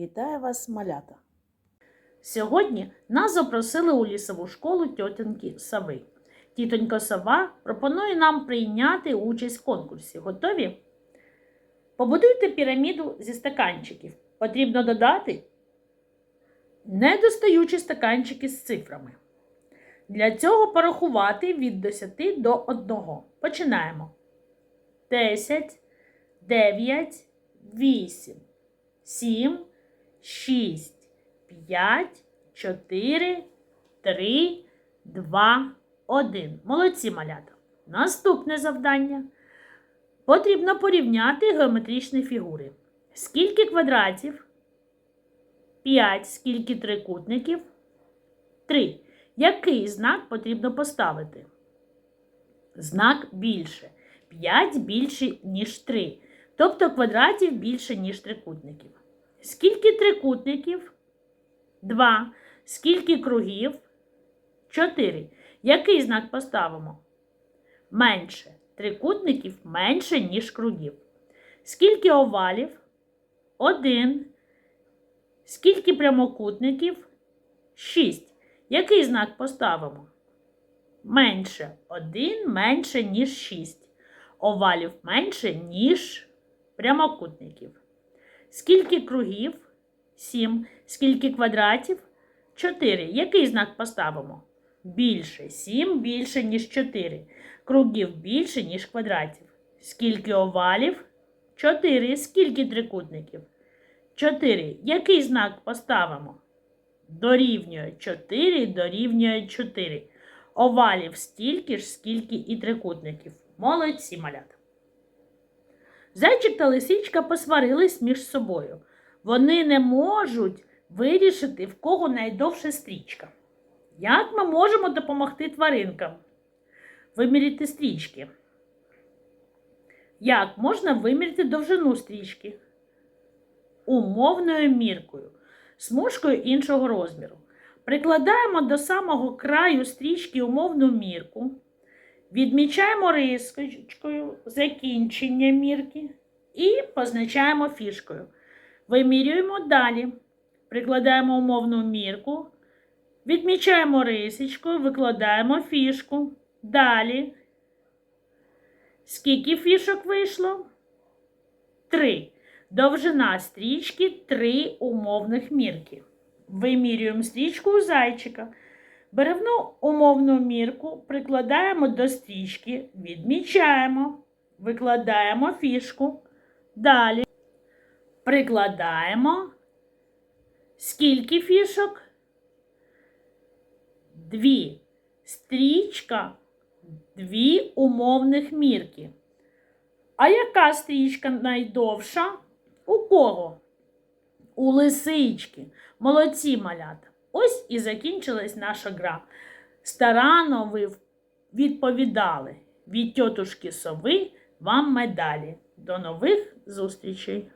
Вітаю вас, малята! Сьогодні нас запросили у лісову школу тьотинки Сави. Тітонька Сава пропонує нам прийняти участь в конкурсі. Готові? Побудуйте піраміду зі стаканчиків. Потрібно додати недостаючі стаканчики з цифрами. Для цього порахувати від 10 до 1. Починаємо. 10, 9, 8, 7, 6, 5, 4, 3, 2, 1. Молодці малята. Наступне завдання. Потрібно порівняти геометричні фігури. Скільки квадратів? 5. Скільки трикутників? 3. Який знак потрібно поставити? Знак більше. 5 більше, ніж 3. Тобто квадратів більше, ніж трикутників. Скільки трикутників? 2. Скільки кругів? 4. Який знак поставимо? Менше. Трикутників менше, ніж кругів. Скільки овалів? 1. Скільки прямокутників? 6. Який знак поставимо? Менше. 1 менше, ніж 6. Овалів менше, ніж прямокутників. Скільки кругів? 7. Скільки квадратів? 4. Який знак поставимо? Більше. 7 більше, ніж 4. Кругів більше, ніж квадратів. Скільки овалів? 4. Скільки трикутників? 4. Який знак поставимо? Дорівнює 4, дорівнює 4. Овалів стільки ж, скільки і трикутників. Молодці малята. Зайчик та лисичка посварились між собою. Вони не можуть вирішити, в кого найдовша стрічка. Як ми можемо допомогти тваринкам? Виміряти стрічки. Як можна виміряти довжину стрічки? Умовною міркою, смужкою іншого розміру. Прикладаємо до самого краю стрічки умовну мірку. Відмічаємо рискочкою закінчення мірки і позначаємо фішкою. Вимірюємо далі. Прикладаємо умовну мірку, відмічаємо рисочкою, викладаємо фішку. Далі. Скільки фішок вийшло? Три. Довжина стрічки три умовних мірки. Вимірюємо стрічку у зайчика. Беревну умовну мірку прикладаємо до стрічки, відмічаємо, викладаємо фішку. Далі прикладаємо. Скільки фішок? Дві. Стрічка, дві умовних мірки. А яка стрічка найдовша? У кого? У лисички. Молодці малята. Ось і закінчилась наша гра. Старано ви відповідали від тьотушки сови вам медалі. До нових зустрічей!